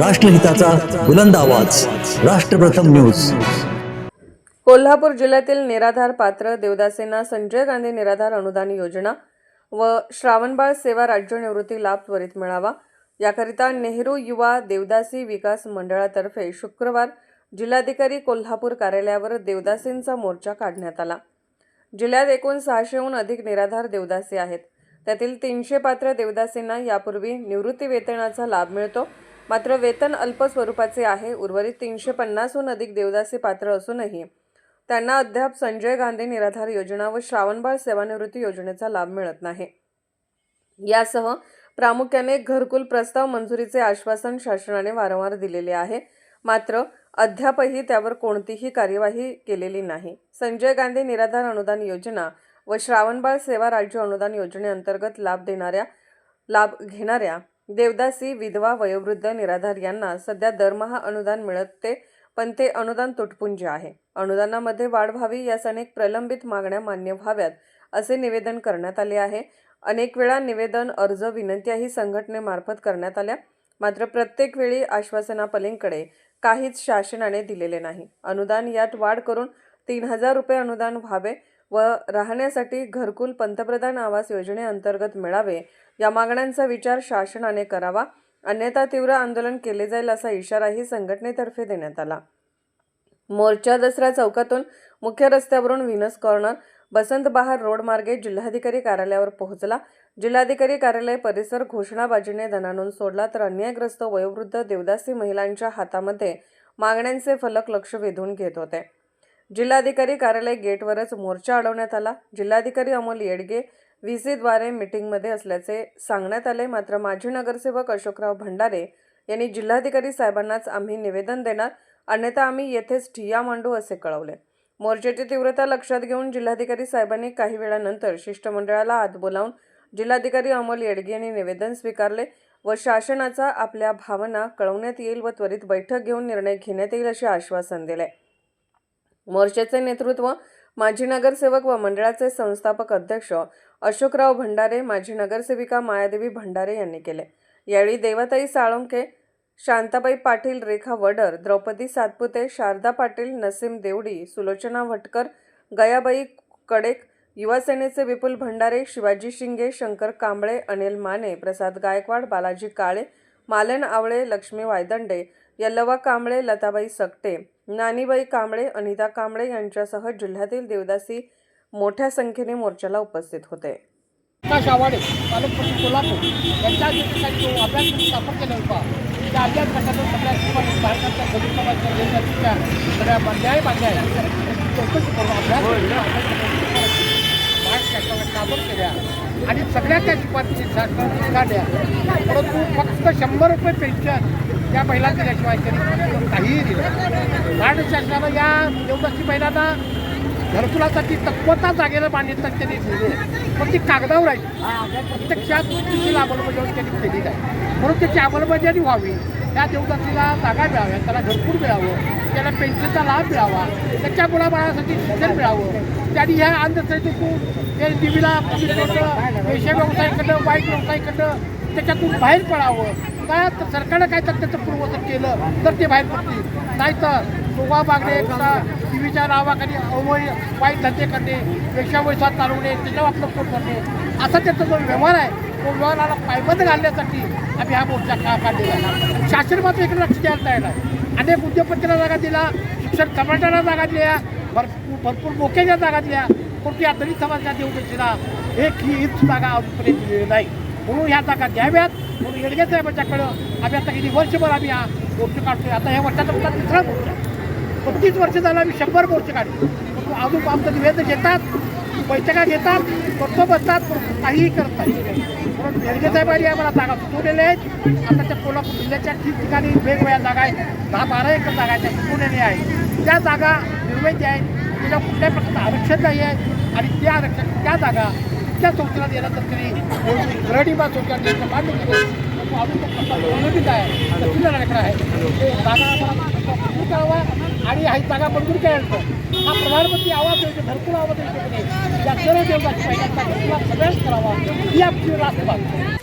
राष्ट्रहिताचा बुलंद आवाज. राष्ट्रप्रथम न्यूज. कोल्हापूर जिल्ह्यातील निराधार पात्र देवदासेंना संजय गांधी निराधार अनुदान योजना व श्रावणबाळ सेवा राज्य निवृत्ती लाभ त्वरित मिळावा. याकरिता नेहरू युवा देवदासी विकास मंडळातर्फे शुक्रवार जिल्हाधिकारी कोल्हापूर कार्यालयावर देवदासींचा मोर्चा काढण्यात आला. जिल्ह्यात एकूण सहाशेहून अधिक निराधार देवदासी आहेत. त्यातील तीनशे पात्र देवदासींना यापूर्वी निवृत्ती वेतनाचा लाभ मिळतो. मात्र वेतन अल्प स्वरूपाचे आहे उर्वरित तीनशे पन्नासहून अधिक देवदासी पात्र असूनही त्यांना अद्याप संजय गांधी निराधार योजना व श्रावणबाळ सेवानिवृत्ती योजनेचा लाभ मिळत नाही. यासह प्रामुख्याने घरकुल प्रस्ताव मंजुरीचे आश्वासन शासनाने वारंवार दिलेले आहे. मात्र अद्यापही त्यावर कोणतीही कार्यवाही केलेली नाही. संजय गांधी निराधार अनुदान योजना व श्रावणबाळ सेवा राज्य अनुदान योजनेअंतर्गत लाभ देणाऱ्या लाभ घेणाऱ्या देवदासी विधवा वयोवृद्ध निराधार यांना सध्या दरमहा अनुदान मिळते पण ते अनुदान तुटपुंजे आहे. अनुदानामध्ये वाढ व्हावी यास अनेक प्रलंबित मागण्या मान्य व्हाव्यात असे निवेदन करण्यात आले आहे. अनेक वेळा निवेदन अर्ज विनंत्याही संघटनेमार्फत करण्यात आल्या. मात्र प्रत्येक वेळी आश्वासनापलींकडे काहीच शासनाने दिलेले नाही. अनुदान यात वाढ करून तीन हजार रुपये अनुदान व्हावे व राहण्यासाठी घरकुल पंतप्रधान आवास योजनेअंतर्गत मिळावे या मागण्यांचा विचार शासनाने करावा अन्यथा तीव्र आंदोलन केले जाईल असा इशाराही संघटनेतर्फे देण्यात आला. मोर्चा दसरा चौकातून मुख्य रस्त्यावरून व्हिनस कॉर्नर बसंत बहार रोड मार्गे जिल्हाधिकारी कार्यालयावर पोहोचला. जिल्हाधिकारी कार्यालय परिसर घोषणाबाजीने धनानून सोडला तर अन्यायग्रस्त वयोवृद्ध देवदासी महिलांच्या हातामध्ये मागण्यांचे फलक लक्ष वेधून घेत होते. जिल्हाधिकारी कार्यालय गेटवरच मोर्चा अडवण्यात आला. जिल्हाधिकारी अमोल येडगे व्ही सीद्वारे मीटिंगमध्ये असल्याचे सांगण्यात आले. मात्र माजी नगरसेवक अशोकराव भंडारे यांनी जिल्हाधिकारी साहेबांनाच आम्ही निवेदन देणार अन्यथा आम्ही येथेच ठिय्या मांडू असे कळवले. मोर्चाची तीव्रता लक्षात घेऊन जिल्हाधिकारी साहेबांनी काही वेळानंतर शिष्टमंडळाला आत बोलावून जिल्हाधिकारी अमोल येडगे यांनी निवेदन स्वीकारले व शासनाचा आपल्या भावना कळवण्यात येईल व त्वरित बैठक घेऊन निर्णय घेण्यात येईल असे आश्वासन दिले. मोर्चाचे नेतृत्व माजी नगरसेवक व मंडळाचे संस्थापक अध्यक्ष अशोकराव भंडारे माजी नगरसेविका मायादेवी भंडारे यांनी केले. यावेळी देवाताई साळुंके शांताबाई पाटील रेखा वडर द्रौपदी सातपुते शारदा पाटील नसीम देवडी सुलोचना भटकर गयाबाई कडेक युवासेनेचे विपुल भंडारे शिवाजी शिंगे शंकर कांबळे अनिल माने प्रसाद गायकवाड बालाजी काळे मालन आवळे लक्ष्मी वायदंडे यल्लवा कांबळे लताबाई सकटे नानीबाई कांबळे अनिता कांबळे यांच्यासह जिल्ह्यातील देवदासी मोठ्या संख्येने मोर्चाला उपस्थित होते. प्रकाश आवाडे पालकमंत्री कोल्हापूर यांच्या अध्यक्षतेखाली जो अभ्यास स्थापन केला होता त्या अभ्यास सगळ्या ठिकाणी भारताच्या गरीब समाजाच्या देशाच्या सगळ्या चौकशी करून अभ्यास केल्या आणि सगळ्या त्या शिफारसी शासनाने काढल्या परंतु फक्त शंभर रुपये पेन्शन या महिला दिल्याशिवाय काहीही दिलं. महाराष्ट्र शासनानं या देवदासी महिलांना घरकुलासाठी तत्वता जागेला बांधण्याचा त्यांनी दिले पण ती कागदावर आहे प्रत्यक्षात तिची अंमलबजावणी त्यांनी केली नाही. म्हणून त्याची अंमलबजावणी व्हावी. त्या देवदासीला जागा मिळाव्या त्याला घरकुल मिळावं त्याला पेन्शनचा लाभ मिळावा त्याच्या मुलाबाळासाठी शिक्षण मिळावं. त्यांनी ह्या अंधश्रद्धेतून ते पेशा पैशा व्यवसायाकडं वाईट व्यवसायाकडं त्याच्यातून बाहेर पडावं. काय तर सरकारनं काय तर त्याचं पूर्वसन केलं तर ते बाहेर पडतील. नाहीतर शोभा मागणे टी टीव्हीच्या नावाखाली अवय वाईट धंदे करणे पेशा वैसात चालवणे त्याच्यावर आपलं पोट करणे असा त्याचा जो व्यवहार आहे तो व्यवहाराला पायबंद घालण्यासाठी आम्ही हा मोर्चा का काढलेला आहे? शासन मात्र इकडे लक्ष द्यायला तयार आहे अनेक उद्योगपतीला जागा दिला शिक्षण कमांडरला जागा दिल्या भरपूर भरपूर मोक्याच्या जागा दिल्या कोणती या दलित समाजाच्या देवदशीला एक ही हीच जागा अजूनपर्यंत दिलेली नाही. म्हणून ह्या जागा द्याव्यात. म्हणून येडगे साहेबांच्याकडं आम्ही आता किती वर्षभर आम्ही हा मोर्चा काढतोय. आता ह्या वर्षाचा पुन्हा तिसरा मोर्चा. पस्तीस वर्ष झालं आम्ही शंभर मोर्चे काढतो अजून आमचं निवेदन घेतात बैठका घेतात करतो बसतात काहीही करत नाही. म्हणून येडगे साहेबांनी आम्हाला जागा सुचवलेल्या आहेत. आता त्या कोल्हापूर जिल्ह्याच्या ठिकठिकाणी वेगवेगळ्या जागा आहेत. दहा बारा एकर जागा आहेत त्या सुचवलेल्या आहेत. त्या जागा निर्मिती आहेत. त्याला कुठल्याही प्रकारचं आरक्षण नाही आहे. आणि त्या आरक्षण त्या जागा त्या संस्थेला दिलं तर तरी गरडीबा संस्था मान्य केले? अजून प्रलंबित आहे? तर आहे? जागा करावा आणि ही जागा मंजूर केल्यानंतर हा प्रधानमंत्री आवाज योजना घरकुल आवाज योजनेमध्ये या सर्व देवताची सगळ्याच करावा. ही आमची राष्ट्रवाद